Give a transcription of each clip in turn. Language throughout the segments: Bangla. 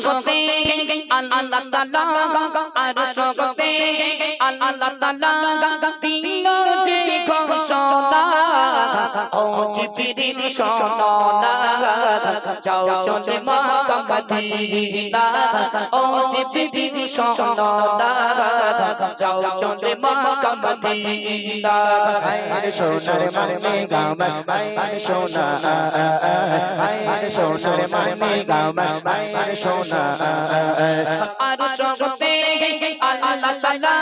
সগতে আল্লাহ তাআলা আর সগতে আল্লাহ তাআলা দিল যে ও জিবরিল শোনা যাও চলে মক্কা মদিনা। ও জিবরিল শোনা যাও চলে মক্কা মদিনা। আয় সোনার মানে গামা আয় সোনা আয় সোনার মানে গামা আয় সোনা। আর সগতে আল্লাহ আল্লাহ তাআলা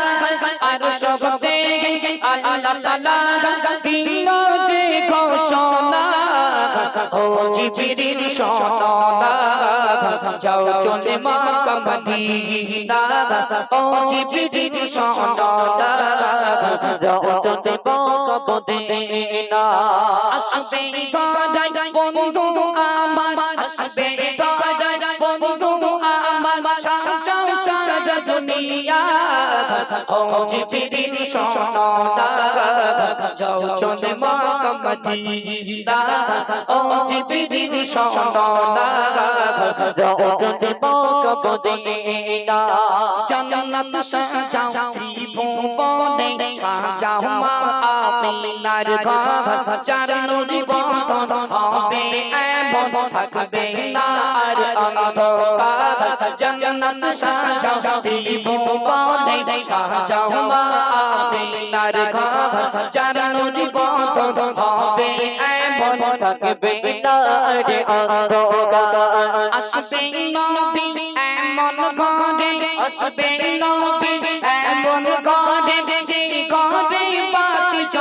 ঘোষণা ও জিবরিল শোনা যাও চলে মক্কা মদিনা ও জিবরিল শোনা যাও চলে মক্কা মদিনা আসবে গদাই বন্ধু আমার। আসবে গদাই ও জিবরিল যাও চলে মক্কা মদিনা ও জিবরিল যাও চলে মক্কা মদিনা জান্নাত সাজাও ত্রিভুবনে, সাজাও মা আমিনার ঘর চার নদী বন্ধন হবে, এমন থাকবে না আর অন্ধকার। জান্নাত সাজাও ত্রিভুবনে, সাজাও মা আমিনার ঘর চার নদী হবে, এমন থাকবে না রে অন্ধকার। আসবে নবী, এমন ঘরে, আসবে নবী, এমন ঘরে, যে ঘরে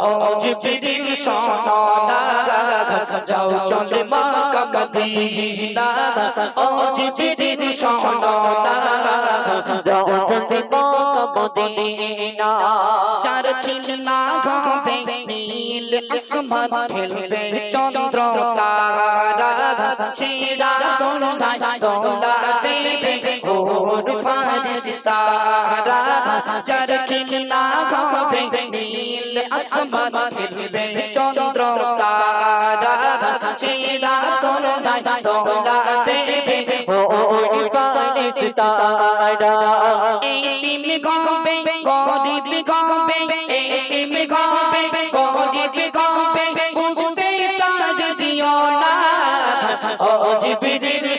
ও জিবরিল শোনা যাও চলে মক্কা মদিনা ও জিবরিল শোনা যাও চলে মক্কা মদিনা চার খিলনা গাবে নীল আসমান খেলবে চন্দ্র তারা ছেড়া দোলায় দোলা দেবে ওর ফারিস তারা চার খিলনা গাবে নীল আসমান খেলবে চন্দ্র তারা ছেড়া দোলায় দোলা দেবে ওই তারা এতিম গবে গরিব গবে এতিম গবে গরিব গবে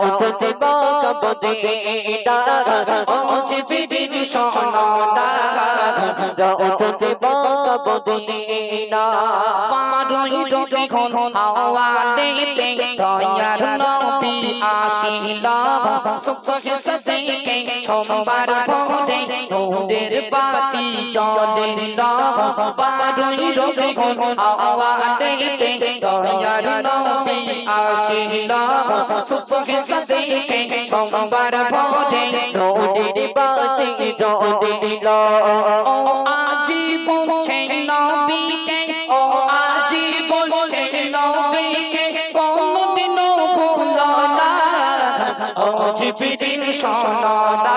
যাও চলে মক্কা মদিনা ও জিবরিল শোনা যাও চলে মক্কা মদিনা পারই রবি ঘন হাওয়া দিতে দয়ার নবী আসিল সুবহ সদেকে সোমবার ভোরে নূরের বাতি জ্বলিল পারই রবি ঘন হাওয়া দিতে দয়ার নবী আসিল সুবহ সদেকে সোমবার ভোরে নদীর বাতি জ্বলিল ও আজি পৌঁছে নবীকে ও আজি পৌঁছে নবীকে কোনদিনও ভুলো না ও জিবরিল শোনা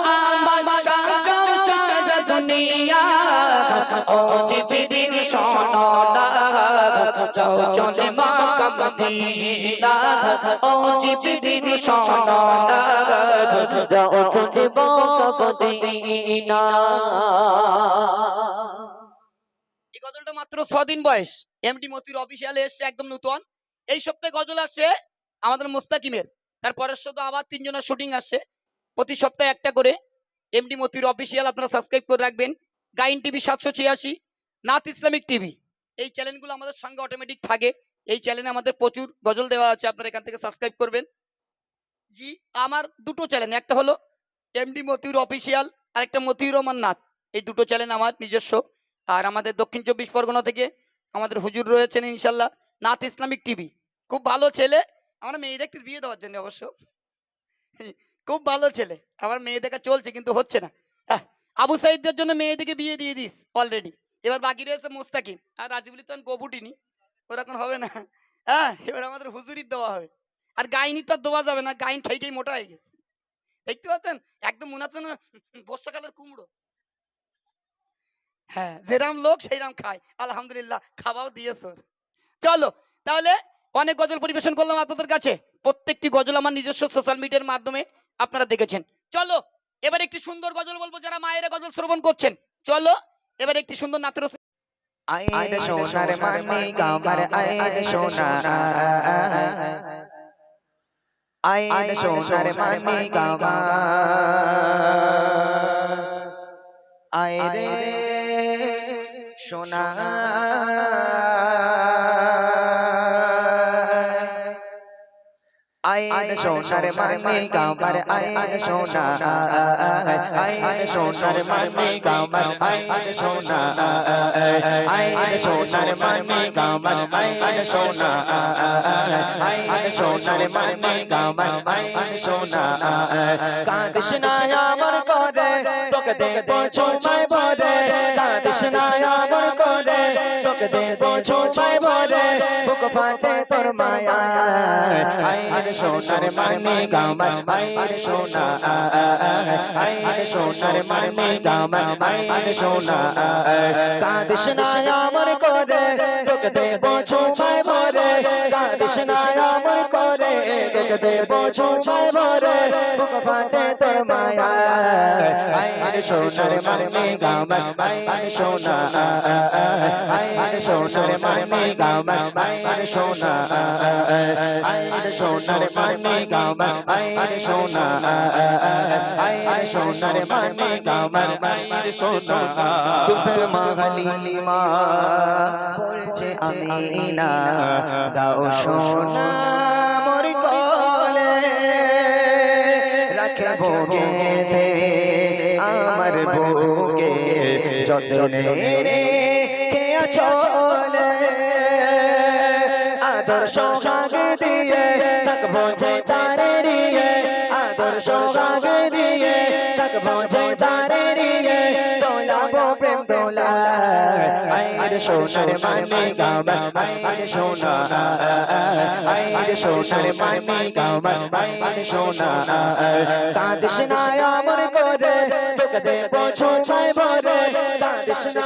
এই গজলটা মাত্র ছদিন দিন বয়স এমডি মতির অফিসিয়ালে এসছে একদম নতুন। এই সপ্তাহে গজল আসছে আমাদের মোস্তাকিমের। তার পরের আবার তিনজনের শুটিং আসছে। প্রতি সপ্তাহে একটা করে। এমডি মতির অফিসিয়াল আপনারা সাবস্ক্রাইব করে রাখবেন। গাইন টিভি সাতশো ছিয়াশি, নাথ ইসলামিক টিভি। এই চ্যানেলগুলো আমাদের সঙ্গে অটোমেটিক থাকে। এই চ্যানেলে আমাদের প্রচুর গজল দেওয়া আছে, আপনারা এখান থেকে সাবস্ক্রাইব করবেন। জি, আমার দুটো চ্যানেল, একটা হলো এমডি মতিউর অফিসিয়াল আর একটা মতিউর রহমান নাথ। এই দুটো চ্যানেল আমার নিজস্ব। আর আমাদের দক্ষিণ চব্বিশ পরগনা থেকে আমাদের হুজুর রয়েছেন ইনশাল্লাহ, নাথ ইসলামিক টিভি। খুব ভালো ছেলে। আমরা মেয়ে দেখতে বিয়ে দেওয়ার জন্য অবশ্য। খুব ভালো ছেলে। আমার মেয়ে দেখা চলছে, কিন্তু হচ্ছে না। আবু সাইদদের জন্য মেয়ে দেখে বিয়ে দিয়ে দিস অলরেডি এবার বাকি রয়েছে মোস্তাকিম। আর রাজিবুলি তো গোবুটিনি ওরকম হবে না। হ্যাঁ এবার আমাদের হুজুরির দেওয়া হবে। আর গাইনি তো দেওয়া যাবে না। গাইন খাই খাই মোটা হয়ে গেছে। দেখতে পাচ্ছেন? একদম মনে হচ্ছে না বর্ষাকালের কুমড়ো। হ্যাঁ যেরাম লোক সেইরাম খায়। আলহামদুলিল্লাহ, খাওয়াও দিয়েছ চলো, তাহলে অনেক গজল পরিবেশন করলাম আপনাদের কাছে। প্রত্যেকটি গজল আমার নিজস্ব সোশ্যাল মিডিয়ার মাধ্যমে। আপনারা দেখেছেন। চলো এবার একটি সুন্দর গজল বলব যারা মায়েরা গজল শ্রবণ করছেন। চলো এবার একটি সুন্দর নাতের আইন সোনার মানি গামার আইন সোনা আইন সোনার মানি গামা আইরে সোনা আইন সোনার মানি গামার আইন সোনা আইন সোনার মানি গামার আইন সোনা আইন সোনার মানি গামার আইন সোনা আইন সোনার মানি গামার আইন সোনা কাঁদিস আমার করে তোকে দেবো ছোমায় ভরে কাঁদিস আমার করে তোকে দেবো ছোমায় ভরে বুক ফাটে তোর মায়া আইন সোনার মানি গামার আইন সোনা আইন সোনার মানি গামার আইন সোনা। কাঁদিস না আমার করে তোকে দেবো ছোমায় মরে। কাঁদিস না আমার করে দেবো ছোমায় ভরে বুক ফাটে তোর মায়া আইন সোনার মানি গামার আইন সোনা আইন সোনার মানি গামার আইন সোনা আইন সোনার মানি গামার আইন সোনা আইন সোনার মানি গামার আইন সোনা দুধ মাগলি মা বলছে আমি না দাও সোনা। গেতে আমার বুকে যতনে কে চলে আদর্শ সাগে দিয়ে থাকব যে তারে রিয়ে আদর্শ সাগে দিয়ে থাকব যে তারে রিয়ে দোলাবো প্রেম দোলা আইরে সোনার মানে গাবা সোনা আইরে সোনার মানে গাবা আইরে সোনা কাঁদিস না আমার করে, তোকে দেবো ছোঁছায় ভরে। কাঁদিস না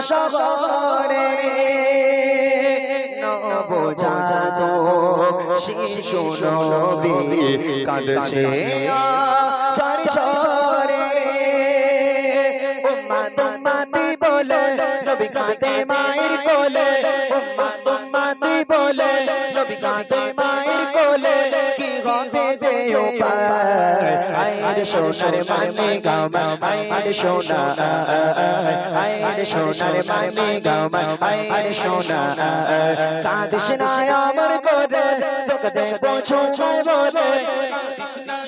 কাশবরে নবজাত শিশু নবী কাঁদছে চার ছরে উম্মা তুম্মাতি বলে, নবী কাঁদে মায়ের কোলে। উম্মা তুম্মাতি বলে, নবী কাঁদে মায়ের কোলে। কি হবে যে উপায়? আইরে সোনার মানে গামা আইরে সোনা আইরে সোনার মানে গামা আইরে সোনা কাঁদিস না আমার করে তোকে দেব ছুমায় বলে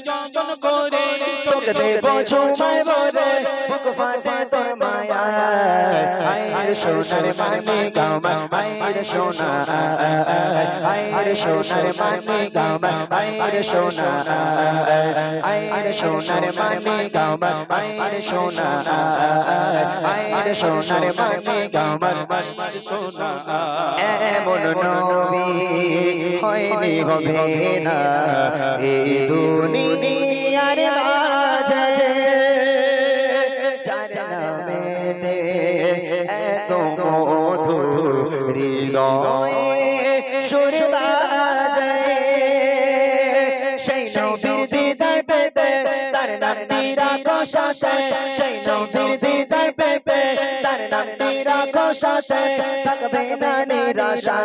যতন করে তোকে দেব ছুমায় বলে বুক ফাটে তোর মায়া আইর সোনার মানে গামা আইর সোনা আইর সোনার মানে গামা আইর সোনা আইর সোনার মানে গামা আইর সোনা আইর সোনার মানে গামা আমার সোনা এমন নবী হয়নি, হবে না। এই দুনিয়ার মাঝে যার নামেতে এত মধু হৃদয়ে পেতে তার নাম নিরাখো শাসে সেই নবীর দিদার পেতে তার নাম নিরাখো শাসে থাকবে না নিরাশা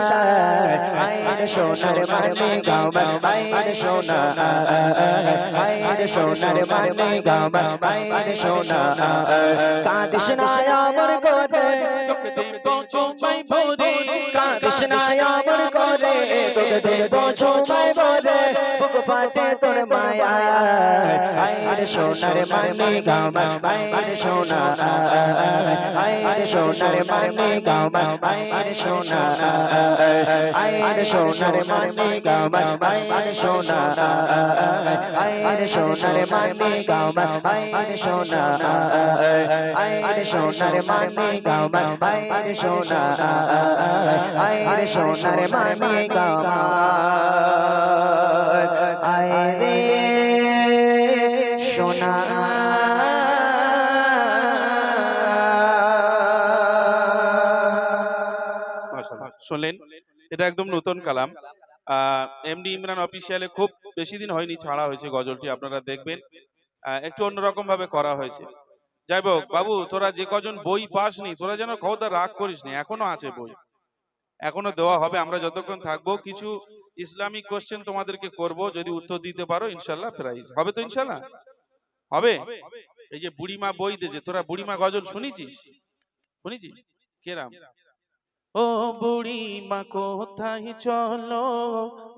আইন সোনার মানে গাওয়া আইন সোনা আইন সোনার মানে গাওয়া আইন সোনা কাঁদিস না আমার তোকে দেব ভরে। কাঁদিস না করে, তোকে দেব ছোমায় বলে, বুক ফাটে তোর মায়া আইরে সোনার মানে গাওয়া আইরে সোনা আইন সোনার মানে গাওয়া আইন সোনা আইন সোনার মানে গাওয়া আইন সোনা আইন সোনার মানে গাওয়া আইন সোনা আইন সোনার মানে গাওয়া আইন সোনা আইন সোনার মানে গাওয়া শুনলেন এটা একদম নতুন কালাম। এমডি ইমরান অফিসিয়ালে খুব বেশি দিন হয়নি ছাড়া হয়েছে গজলটি, আপনারা দেখবেন। একটু অন্যরকম ভাবে করা হয়েছে। যাই হোক, বাবু, তোরা যে কজন বই পাসনি, তোরা যেন খবরদার রাগ করিস নি, এখনও আছে বই। এখনও দেওয়া হবে, আমরা যতক্ষণ থাকব, কিছু ইসলামিক কোশ্চেন তোমাদেরকে করব, যদি উত্তর দিতে পারো, ইনশাল্লাহ প্রাইজ হবে তো ইনশাল্লাহ? হবে? এই যে বুড়িমা বই দিয়েছে তোরা বুড়িমা গজল শুনেছিস? শুনেছিস? কেরাম? ও বুড়ি মা, কোথায় চলো?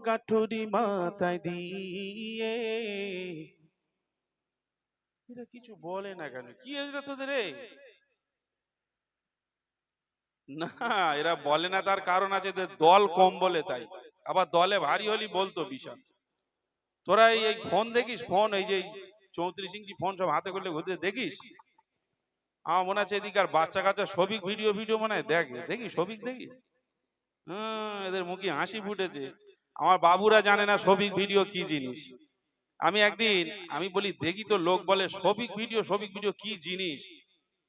গাঠুরি মাথায় দিয়ে। এরা কিছু বলে না কেন? কি এটা তোদের না, এরা বলে না, তার কারণ আছে এদের দল কম বলে তাই। আবার দলে ভারী হলি বলতো বিশাল তোরা এই ফোন দেখিস? ফোন, এই যে চৌত্রিশ ইঞ্চি ফোন সব হাতে করলে ঘুরতে দেখিস? আমার মনে আছে এদিকে আর বাচ্চা কাচ্চা সবিক ভিডিও ভিডিও মনে হয় দেখে, দেখি সবিক দেখি। হ্যাঁ এদের মুখে হাসি ফুটেছে। আমার বাবুরা জানে না সবিক ভিডিও কি জিনিস। আমি একদিন, আমি বলি, দেখি তো লোক বলে, সবিক ভিডিও সবিক ভিডিও কি জিনিস?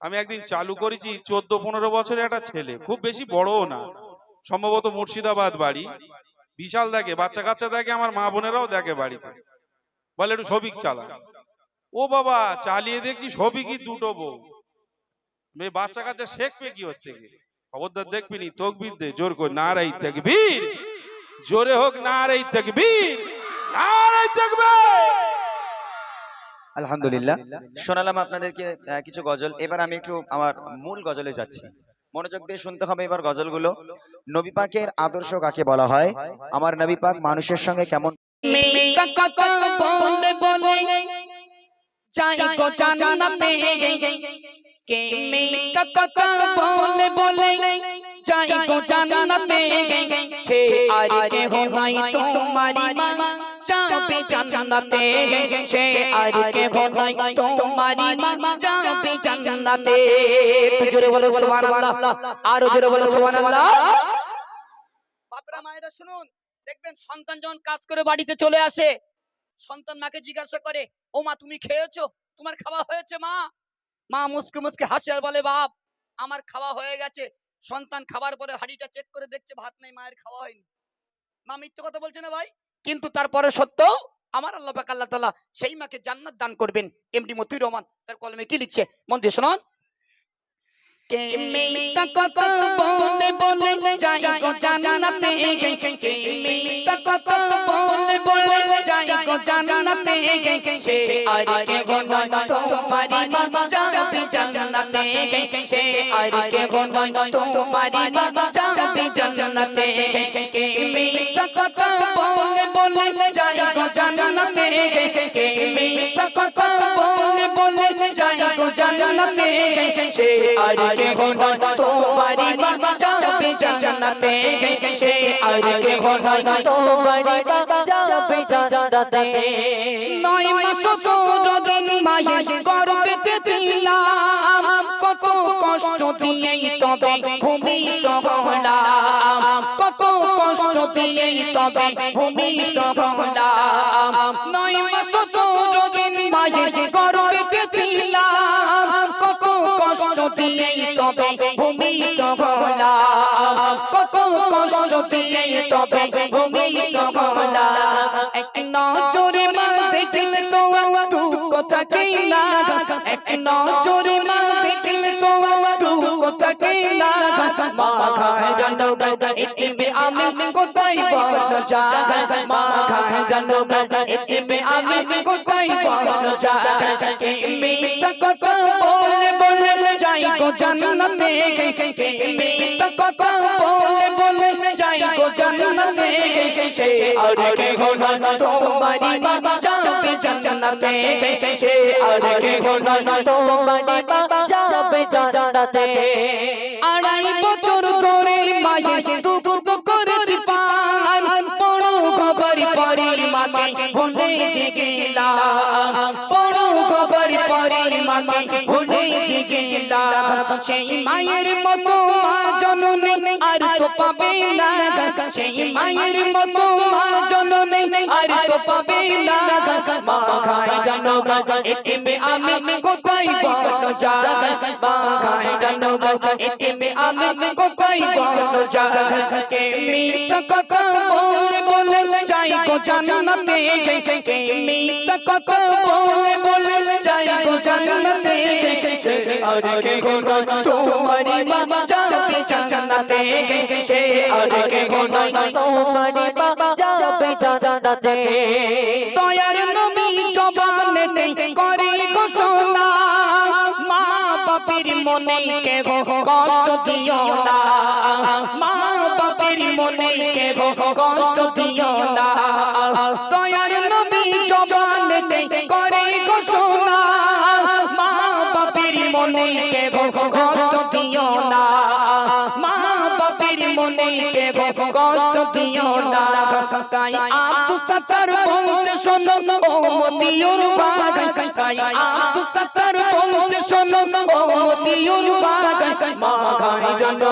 আমি একদিন চালু করেছি চোদ্দ পনেরো বছরের একটা ছেলে, খুব বেশি বড়ও না। সম্ভবত মুর্শিদাবাদ বাড়ি। বিশাল দেখে বাচ্চা কাচ্চা দেখে, আমার মা বোনেরাও দেখে বাড়িতে। বলে, একটু সবিক চালা। ও বাবা, চালিয়ে দেখছি সবিকই দুটো বউ। মেয়ে বাচ্চা কাচ্চা শেখবে কি ওর থেকে? খবরদার দেখবি নি তকবির দে জোর করে নারাই তাকবীর। জোরে হোক নারাই তাকবীর। নারাই তাকবীর। আলহামদুলিল্লাহ। শোনালাম আপনাদেরকে আহ, কিছু গজল। এবার আমি একটু আমার মূল গজলে যাচ্ছি। মনোযোগ দিয়ে শুনতে হবে এবার গজলগুলো। নবী পাকের আদর্শ কাকে বলা হয়? আমার নবী পাক মানুষের সঙ্গে কেমন? যাই গো জান্নাতে কে মেয়েটা কথা বলে বলে যাই গো জান্নাতে সে আর কে হো নাই তোমারি মা যাবে জান্নাতে সে আর কে হো নাই তোমারি মা যাবে জান্নাতে জোরে বলো সুবহানাল্লাহ আরও জোরে বলো সুবহানাল্লাহ বাপরা মায়েরা শুনুন। দেখবেন সন্তান যখন কাজ করে বাড়িতে চলে আসে সন্তান মাকে জিজ্ঞাসা করে ও মা, তুমি খেয়েছো? তোমার খাওয়া হয়েছে মা? মা, মুসকে মুসকে হাসে আর বলে, বাপ, আমার খাওয়া হয়ে গেছে। সন্তান খাবার পরে হাড়িটা চেক করে দেখছে, ভাত নাই, মায়ের খাওয়া হয়নি। মা মিথ্যে কথা বলছে না ভাই? কিন্তু তারপরে সত্য আমার আল্লাহ পাক, আল্লাহ তাআলা সেই মাকে জান্নাত দান করবেন। এমডি মতিউর রহমান তার কলমে কি লিখছে? মন শুনুন। কে মেয়েটা কথা বলে বলে যাই গো জান্নাতে কে মেয়েটা কথা বলে বলে যাই গো জান্নাতে সে আর কে গো নয় তোমারি মা যাবে জান্নাতে সে আর কে গো নয় তোমারি মা যাবে জান্নাতে কে মেয়েটা কথা বলে যাই গো জান্নাতে কে মিথ্যা কথা বলে বলে যাই গো জান্নাতে সে আর কে হলো তোমারি মা যাবে জান্নাতে। সে আর কে হলো তোমার যাবে জান্নাতে। নয় মাস ষোলো দিন মায়ের গর্ভেতে ছিলাম কত কষ্ট দিয়েই তবে ভূমিষ্ঠ হলাম। কত কষ্ট দিয়েই তবে ভূমিষ্ঠ হলাম। নয় মাস ষোলো কি না এক নজরে মা দেখলে না মা খায় জানো এতে আমি কোথায় বল জাগ মা খায় জানো এতে আমি কোথায় বল জাগ কে মিথ্যা বলে বলে যাই গো জান্নাতে কে মিথ্যা বলে বলে যাই গো জান্নাতে সে আর কে হলো তোমারি মা যাবে জান্নাতে সে আর কে হলো তোমার যাবে জান্নাতে আড়াই বছর ধরে মায়ের দুঃখ করেছি পান বড় খবর পরে মাকে ভুলে যে মাকে ভুলে যে গেলাম সেই মায়ের মতো মা জননী আর তো পাবে না সেই মায়ের মতো মা জননী আর তো পাবে না মা খায় জানো এতে আমি কোথায় বল জাগ মা খায় জানো এতে আমি কোথায় বল জাগ কে মিথ্যা কথা বলে বলে যাই গো জান্নাতে কে মিথ্যা কথা বলে বলে যাই গো জান্নাতে আর কে হলো তোমারি মা যাবে জান্নাতে সে আর কে হলো তোমার যাবে জান্নাতে দয়ার নবী জবানেতে করে ঘোষণা। মা বাপের মনে কে গো কষ্ট দিও না। মা বাপের মনে কে গো কষ্ট দিও না। দয়ার নবী জবানেতে করে ঘোষণা। মনে কে গো কষ্ট দিও না মনে কে কষ্ট দিও না। কাই আব্দু সাত্তার বলছে শোনো ও মতিউর বাগ। কাই আব্দু সাত্তার বলছে শোনো ও মতিউর বাগ। মা খাই জানো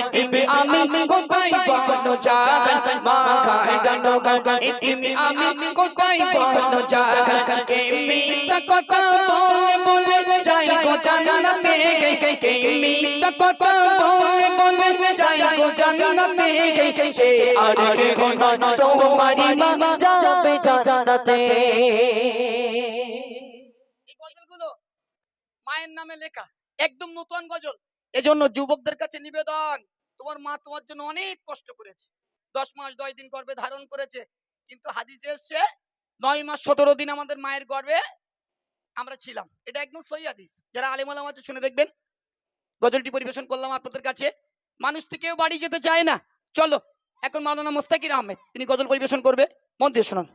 ইতিমি আমি কোথায় বলো জাগ। মা খাই জানো ইতিমি আমি কোথায় বলো জাগ। কে মিথ্যা কথা বলে বলে যাই গো জান্নাতে। কে কে মিথ্যা কথা বলে বলে যাই গো আর কে হলো তোমারি যাবে এই গজলগুলো মায়ের নামে লেখা, একদম নতুন গজল। এজন্য যুবকদের কাছে নিবেদন, তোমার মা তোমার জন্য অনেক কষ্ট করেছে। দশ মাস, দশ দিন গর্ভে ধারণ করেছে। কিন্তু হাদিসে এসছে, নয় মাস, সতেরো দিন আমাদের মায়ের গর্ভে আমরা ছিলাম। এটা একদম সহি হাদিস। যারা আলাম আছে, শুনে দেখবেন। গজলটি পরিবেশন করলাম আপনাদের কাছে। মানুষ থেকেও বাড়ি যেতে চায় না। চলো, এখন মাওলানা মোস্তাকির আহমেদ, তিনি গজল পরিবেশন করবে। মন দিয়ে শোনান।